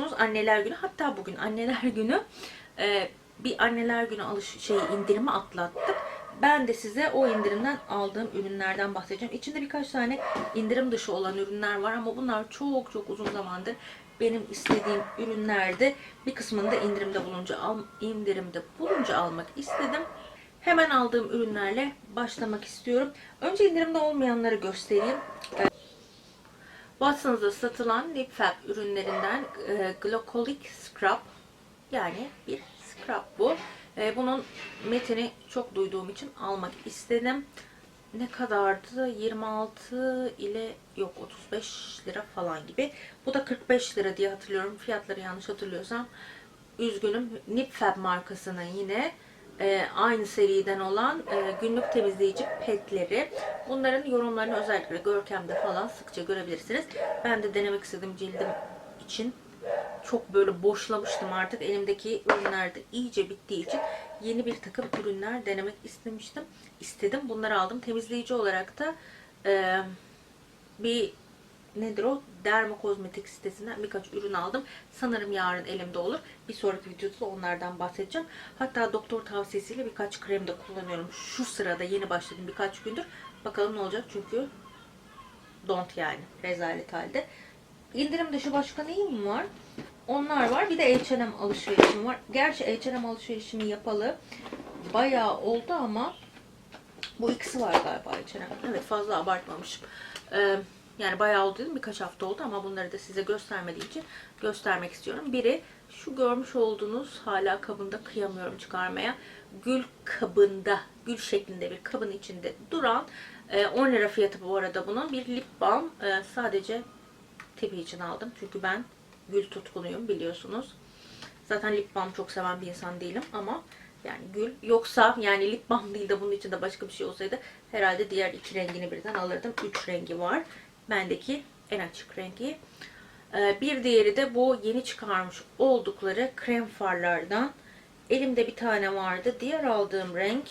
Biliyorsunuz anneler günü hatta bugün anneler günü e, bir anneler günü alış şey indirimi atlattık. Ben de size o indirimden aldığım ürünlerden bahsedeceğim. İçinde birkaç tane indirim dışı olan ürünler var ama bunlar çok çok uzun zamandır benim istediğim ürünlerdi. Bir kısmını da indirimde bulunca al, indirimde bulunca almak istedim. Hemen aldığım ürünlerle başlamak istiyorum. Önce indirimde olmayanları göstereyim. Watson's'da satılan Lip Fab ürünlerinden e, Glycolic Scrub yani bir scrub bu. E, bunun metini çok duyduğum için almak istedim. Ne kadardı? 26 ile yok 35 lira falan gibi. Bu da 45 lira diye hatırlıyorum. Fiyatları yanlış hatırlıyorsam üzgünüm. Nip Fab markasının yine e, aynı seriden olan e, günlük temizleyici petleri. Bunların yorumlarını özellikle Görkem'de falan sıkça görebilirsiniz. Ben de denemek istedim cildim için. Çok böyle boşlamıştım artık. Elimdeki ürünler de iyice bittiği için yeni bir takım ürünler denemek istemiştim. İstedim. Bunları aldım. Temizleyici olarak da e, bir nedir o? Derma Kozmetik sitesinden birkaç ürün aldım. Sanırım yarın elimde olur. Bir sonraki videoda onlardan bahsedeceğim. Hatta doktor tavsiyesiyle birkaç krem de kullanıyorum. Şu sırada yeni başladım birkaç gündür. Bakalım ne olacak çünkü don't yani. Rezalet halde. İndirim dışı başka neyim var? Onlar var. Bir de H&M alışverişim var. Gerçi H&M alışverişimi yapalı bayağı oldu ama bu ikisi var galiba H&M. Evet fazla abartmamışım. Ee, yani bayağı oldu dedim birkaç hafta oldu ama bunları da size göstermediğim için göstermek istiyorum. Biri şu görmüş olduğunuz hala kabında kıyamıyorum çıkarmaya. Gül kabında, gül şeklinde bir kabın içinde duran e, 10 lira fiyatı bu arada bunun. Bir lip balm e, sadece tipi için aldım. Çünkü ben gül tutkunuyum biliyorsunuz. Zaten lip balm çok seven bir insan değilim ama yani gül yoksa yani lip balm değil de bunun içinde başka bir şey olsaydı herhalde diğer iki rengini birden alırdım. Üç rengi var. Bendeki en açık rengi. Ee, bir diğeri de bu yeni çıkarmış oldukları krem farlardan. Elimde bir tane vardı. Diğer aldığım renk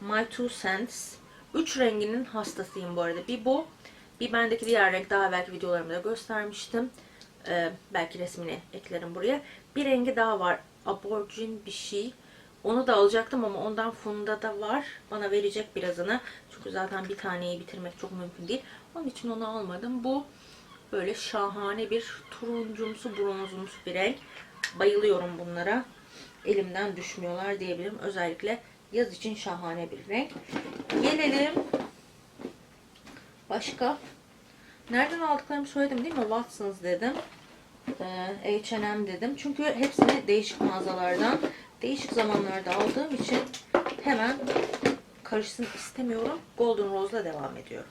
My Two Cents. Üç renginin hastasıyım bu arada. Bir bu. Bir bendeki diğer renk daha belki videolarımda göstermiştim. Ee, belki resmini eklerim buraya. Bir rengi daha var. Aborjin bir şey. Onu da alacaktım ama ondan Funda da var. Bana verecek birazını. Çünkü zaten bir taneyi bitirmek çok mümkün değil. Onun için onu almadım. Bu böyle şahane bir turuncumsu bronzumsu bir renk. Bayılıyorum bunlara. Elimden düşmüyorlar diyebilirim. Özellikle yaz için şahane bir renk. Gelelim başka. Nereden aldıklarımı söyledim değil mi? Watsons dedim. Ee, H&M dedim. Çünkü hepsini değişik mağazalardan değişik zamanlarda aldığım için hemen karışsın istemiyorum. Golden Rose'la devam ediyorum.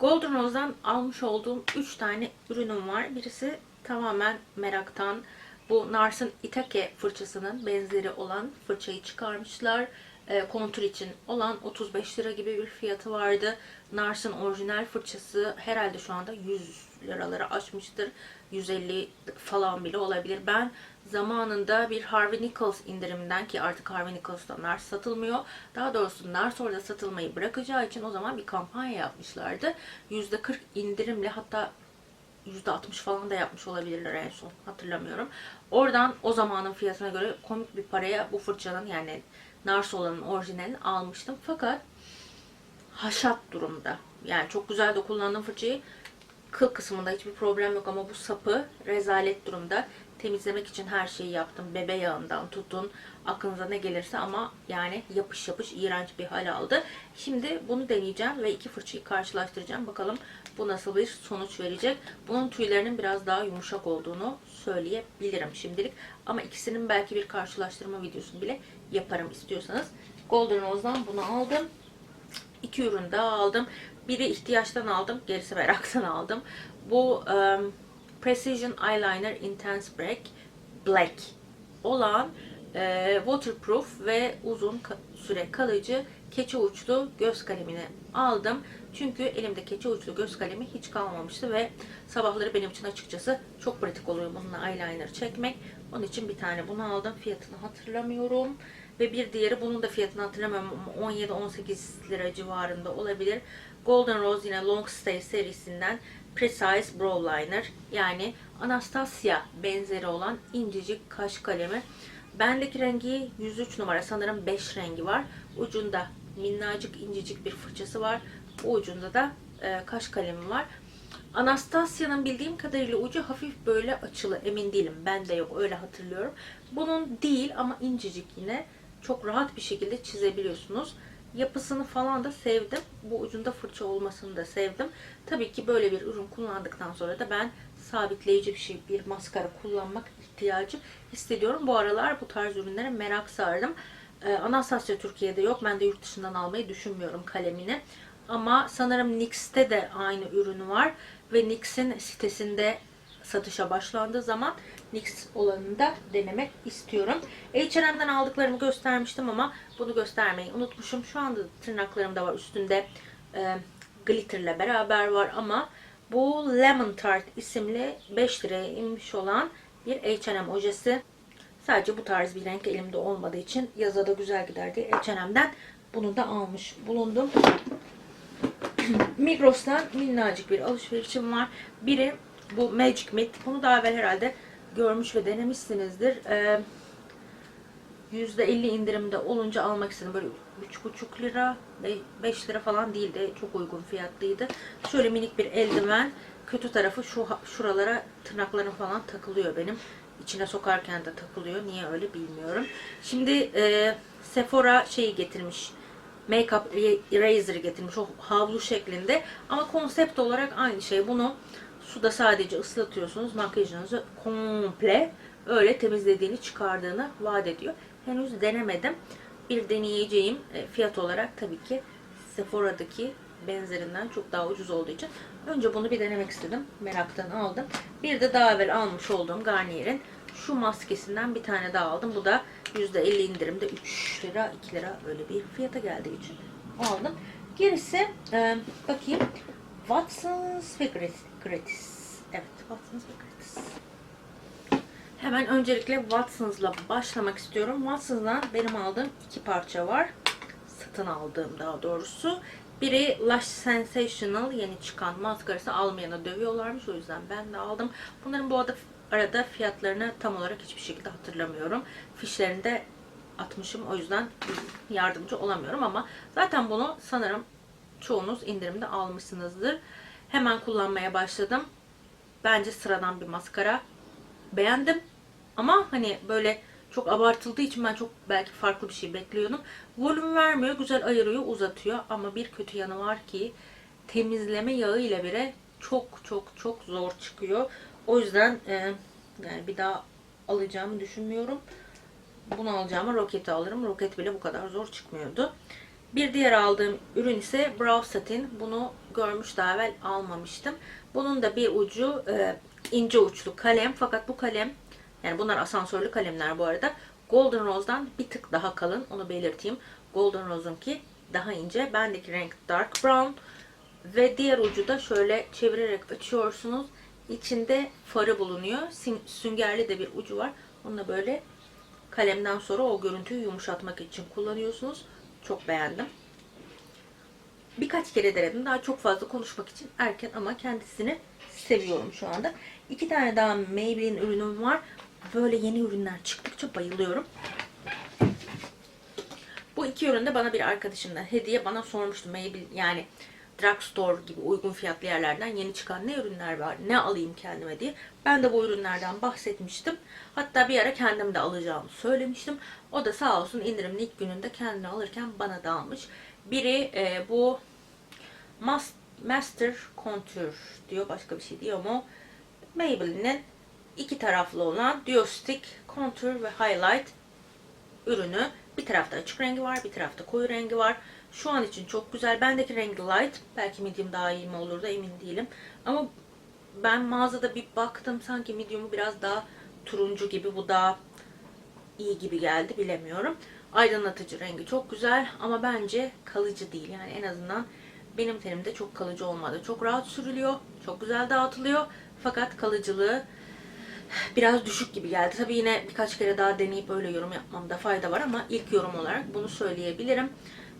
Golden Rose'dan almış olduğum 3 tane ürünüm var. Birisi tamamen meraktan bu Nars'ın Itake fırçasının benzeri olan fırçayı çıkarmışlar. E, kontur için olan 35 lira gibi bir fiyatı vardı. Nars'ın orijinal fırçası herhalde şu anda 100 liraları aşmıştır. 150 falan bile olabilir. Ben zamanında bir Harvey Nichols indiriminden ki artık Harvey Nichols'ta Nars satılmıyor. Daha doğrusu Nars orada satılmayı bırakacağı için o zaman bir kampanya yapmışlardı. %40 indirimle hatta %60 falan da yapmış olabilirler en son. Hatırlamıyorum. Oradan o zamanın fiyatına göre komik bir paraya bu fırçanın yani Nars olanın orijinalini almıştım. Fakat haşat durumda. Yani çok güzel de kullandığım fırçayı kıl kısmında hiçbir problem yok ama bu sapı rezalet durumda. Temizlemek için her şeyi yaptım. Bebe yağından tutun. Aklınıza ne gelirse ama yani yapış yapış iğrenç bir hal aldı. Şimdi bunu deneyeceğim ve iki fırçayı karşılaştıracağım. Bakalım bu nasıl bir sonuç verecek. Bunun tüylerinin biraz daha yumuşak olduğunu söyleyebilirim şimdilik. Ama ikisinin belki bir karşılaştırma videosunu bile yaparım istiyorsanız. Golden Rose'dan bunu aldım. İki ürün daha aldım. Biri ihtiyaçtan aldım. Gerisi meraktan aldım. Bu um, Precision Eyeliner Intense Black, Black olan e, waterproof ve uzun süre kalıcı keçi uçlu göz kalemini aldım. Çünkü elimde keçi uçlu göz kalemi hiç kalmamıştı ve sabahları benim için açıkçası çok pratik oluyor bununla eyeliner çekmek. Onun için bir tane bunu aldım. Fiyatını hatırlamıyorum. Ve bir diğeri bunun da fiyatını hatırlamıyorum ama 17-18 lira civarında olabilir. Golden Rose yine Long Stay serisinden Precise Brow Liner yani Anastasia benzeri olan incecik kaş kalemi. Bendeki rengi 103 numara sanırım 5 rengi var. Ucunda minnacık incecik bir fırçası var. Bu ucunda da e, kaş kalemi var. Anastasia'nın bildiğim kadarıyla ucu hafif böyle açılı. Emin değilim. Ben de yok. Öyle hatırlıyorum. Bunun değil ama incecik yine. Çok rahat bir şekilde çizebiliyorsunuz. Yapısını falan da sevdim. Bu ucunda fırça olmasını da sevdim. Tabii ki böyle bir ürün kullandıktan sonra da ben sabitleyici bir şey, bir maskara kullanmak ihtiyacı hissediyorum. Bu aralar bu tarz ürünlere merak sardım. Ee, Anastasia Türkiye'de yok. Ben de yurt dışından almayı düşünmüyorum kalemini. Ama sanırım NYX'te de aynı ürünü var. Ve NYX'in sitesinde satışa başlandığı zaman NYX olanını da denemek istiyorum. H&M'den aldıklarımı göstermiştim ama bunu göstermeyi unutmuşum. Şu anda tırnaklarımda var üstünde e, glitterle beraber var ama bu Lemon Tart isimli 5 liraya inmiş olan bir H&M ojesi. Sadece bu tarz bir renk elimde olmadığı için yaza da güzel gider diye H&M'den bunu da almış bulundum. Migros'tan minnacık bir alışverişim var. Biri bu Magic Mid. Bunu daha evvel herhalde görmüş ve denemişsinizdir. Ee, %50 indirimde olunca almak istedim. Böyle 3,5 lira, 5 lira falan değildi. Çok uygun fiyatlıydı. Şöyle minik bir eldiven. Kötü tarafı şu şuralara tırnaklarım falan takılıyor benim. İçine sokarken de takılıyor. Niye öyle bilmiyorum. Şimdi e, Sephora şeyi getirmiş. Makeup eraser getirmiş. O havlu şeklinde. Ama konsept olarak aynı şey. Bunu suda sadece ıslatıyorsunuz. Makyajınızı komple öyle temizlediğini çıkardığını vaat ediyor. Henüz denemedim. Bir deneyeceğim. E, Fiyat olarak tabii ki Sephora'daki benzerinden çok daha ucuz olduğu için önce bunu bir denemek istedim. Meraktan aldım. Bir de daha evvel almış olduğum Garnier'in şu maskesinden bir tane daha aldım. Bu da %50 indirimde 3 lira 2 lira öyle bir fiyata geldiği için aldım. Gerisi e, bakayım Watsons ve Gratis. Evet Watsons ve. Hemen öncelikle Watsons'la başlamak istiyorum. Watsons'dan benim aldığım iki parça var. Satın aldığım daha doğrusu. Biri Lush Sensational yeni çıkan maskarası almayana dövüyorlarmış. O yüzden ben de aldım. Bunların bu arada, arada fiyatlarını tam olarak hiçbir şekilde hatırlamıyorum. Fişlerini de atmışım. O yüzden yardımcı olamıyorum ama zaten bunu sanırım çoğunuz indirimde almışsınızdır. Hemen kullanmaya başladım. Bence sıradan bir maskara. Beğendim. Ama hani böyle çok abartıldığı için ben çok belki farklı bir şey bekliyordum. Volüm vermiyor, güzel ayırıyor, uzatıyor. Ama bir kötü yanı var ki temizleme yağı ile bile çok çok çok zor çıkıyor. O yüzden e, yani bir daha alacağımı düşünmüyorum. Bunu alacağıma roketi alırım. Roket bile bu kadar zor çıkmıyordu. Bir diğer aldığım ürün ise Brow Satin. Bunu görmüş daha evvel almamıştım. Bunun da bir ucu e, ince uçlu kalem. Fakat bu kalem yani bunlar asansörlü kalemler bu arada. Golden Rose'dan bir tık daha kalın. Onu belirteyim. Golden Rose'unki daha ince. Bendeki renk dark brown. Ve diğer ucu da şöyle çevirerek açıyorsunuz. İçinde farı bulunuyor. Süngerli de bir ucu var. Onunla böyle kalemden sonra o görüntüyü yumuşatmak için kullanıyorsunuz. Çok beğendim. Birkaç kere denedim. Daha çok fazla konuşmak için erken ama kendisini seviyorum şu anda. İki tane daha Maybelline ürünüm var. Böyle yeni ürünler çıktıkça bayılıyorum. Bu iki ürün de bana bir arkadaşımdan hediye bana sormuştu. Maybelline yani drugstore gibi uygun fiyatlı yerlerden yeni çıkan ne ürünler var, ne alayım kendime diye. Ben de bu ürünlerden bahsetmiştim. Hatta bir ara kendim de alacağımı söylemiştim. O da sağ olsun indirimin ilk gününde kendini alırken bana da almış. Biri e, bu Master Contour diyor. Başka bir şey diyor mu? Maybelline'in iki taraflı olan Duo Stick Contour ve Highlight ürünü. Bir tarafta açık rengi var, bir tarafta koyu rengi var. Şu an için çok güzel. Bendeki rengi light. Belki medium daha iyi mi olur da emin değilim. Ama ben mağazada bir baktım sanki medium'u biraz daha turuncu gibi. Bu daha iyi gibi geldi bilemiyorum. Aydınlatıcı rengi çok güzel ama bence kalıcı değil. Yani en azından benim tenimde çok kalıcı olmadı. Çok rahat sürülüyor. Çok güzel dağıtılıyor. Fakat kalıcılığı biraz düşük gibi geldi. Tabii yine birkaç kere daha deneyip öyle yorum yapmamda fayda var ama ilk yorum olarak bunu söyleyebilirim.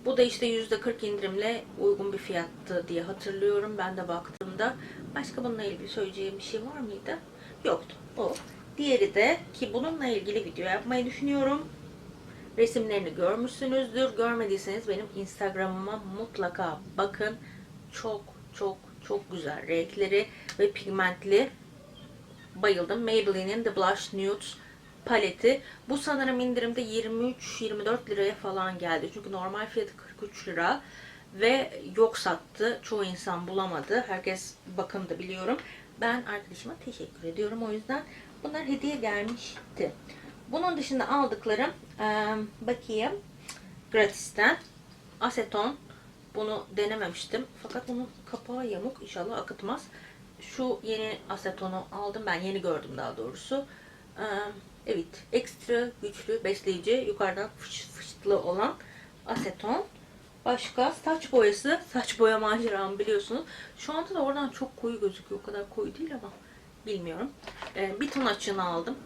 Bu da işte %40 indirimle uygun bir fiyattı diye hatırlıyorum. Ben de baktığımda Başka bununla ilgili söyleyeceğim bir şey var mıydı? Yoktu. O. Diğeri de ki bununla ilgili video yapmayı düşünüyorum. Resimlerini görmüşsünüzdür. Görmediyseniz benim Instagram'ıma mutlaka bakın. Çok çok çok güzel renkleri ve pigmentli. Bayıldım. Maybelline'in The Blush Nude paleti. Bu sanırım indirimde 23-24 liraya falan geldi. Çünkü normal fiyatı 43 lira ve yok sattı. Çoğu insan bulamadı. Herkes bakımda biliyorum. Ben arkadaşıma teşekkür ediyorum. O yüzden bunlar hediye gelmişti. Bunun dışında aldıklarım eee, bakayım gratisten aseton bunu denememiştim. Fakat bunun kapağı yamuk. İnşallah akıtmaz. Şu yeni asetonu aldım. Ben yeni gördüm daha doğrusu. Ee, evet. Ekstra güçlü, besleyici, yukarıdan fış fıştlı olan aseton. Başka saç boyası. Saç boya maceram biliyorsunuz. Şu anda da oradan çok koyu gözüküyor. O kadar koyu değil ama bilmiyorum. Ee, bir ton açığını aldım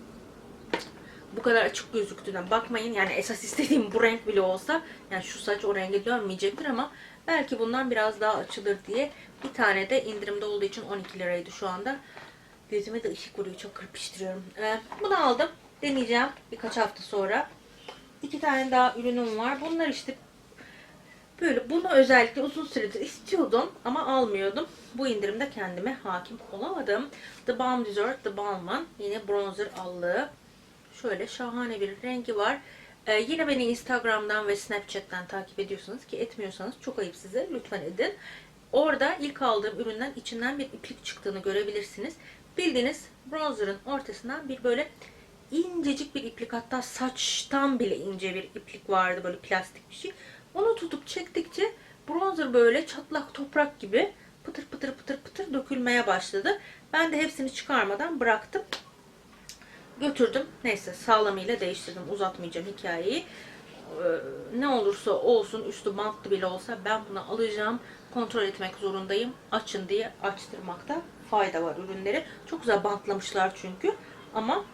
bu kadar açık gözüktüğüne bakmayın. Yani esas istediğim bu renk bile olsa yani şu saç o renge dönmeyecektir ama belki bundan biraz daha açılır diye bir tane de indirimde olduğu için 12 liraydı şu anda. Gözüme de ışık vuruyor. Çok kırpıştırıyorum. Ee, bunu aldım. Deneyeceğim birkaç hafta sonra. İki tane daha ürünüm var. Bunlar işte Böyle bunu özellikle uzun süredir istiyordum ama almıyordum. Bu indirimde kendime hakim olamadım. The Balm Dessert, The Balm'ın yine bronzer allığı. Şöyle şahane bir rengi var. Ee, yine beni Instagram'dan ve Snapchat'ten takip ediyorsanız ki etmiyorsanız çok ayıp size lütfen edin. Orada ilk aldığım üründen içinden bir iplik çıktığını görebilirsiniz. Bildiğiniz bronzer'ın ortasından bir böyle incecik bir iplik hatta saçtan bile ince bir iplik vardı böyle plastik bir şey. Onu tutup çektikçe bronzer böyle çatlak toprak gibi pıtır pıtır pıtır pıtır dökülmeye başladı. Ben de hepsini çıkarmadan bıraktım götürdüm. Neyse sağlamıyla değiştirdim. Uzatmayacağım hikayeyi. Ee, ne olursa olsun üstü bantlı bile olsa ben bunu alacağım. Kontrol etmek zorundayım. Açın diye açtırmakta fayda var ürünleri. Çok güzel bantlamışlar çünkü. Ama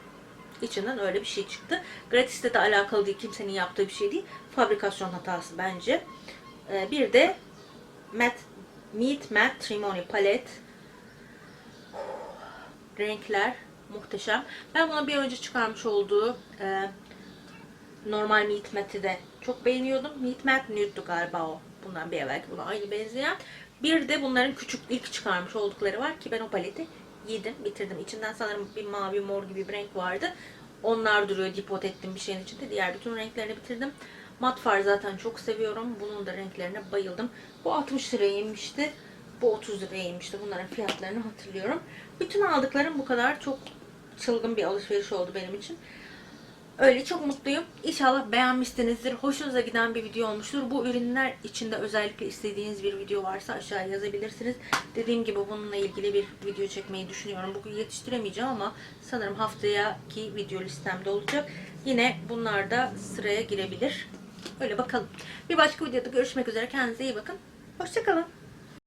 içinden öyle bir şey çıktı. Gratis'te de alakalı değil. Kimsenin yaptığı bir şey değil. Fabrikasyon hatası bence. Ee, bir de Matte, Meat Matte Trimony palet. Renkler muhteşem. Ben bunu bir önce çıkarmış olduğu e, normal Meat Matte'i de çok beğeniyordum. Meat Matte Nude'du galiba o. Bundan bir evvelki buna aynı benzeyen. Bir de bunların küçük ilk çıkarmış oldukları var ki ben o paleti yedim, bitirdim. İçinden sanırım bir mavi mor gibi bir renk vardı. Onlar duruyor, dipot ettim bir şeyin içinde. Diğer bütün renklerini bitirdim. Mat far zaten çok seviyorum. Bunun da renklerine bayıldım. Bu 60 liraya inmişti. Bu 30 liraya inmişti. Bunların fiyatlarını hatırlıyorum. Bütün aldıklarım bu kadar. Çok çılgın bir alışveriş oldu benim için. Öyle çok mutluyum. İnşallah beğenmişsinizdir. Hoşunuza giden bir video olmuştur. Bu ürünler içinde özellikle istediğiniz bir video varsa aşağıya yazabilirsiniz. Dediğim gibi bununla ilgili bir video çekmeyi düşünüyorum. Bugün yetiştiremeyeceğim ama sanırım haftayaki video listemde olacak. Yine bunlar da sıraya girebilir. Öyle bakalım. Bir başka videoda görüşmek üzere. Kendinize iyi bakın. Hoşçakalın.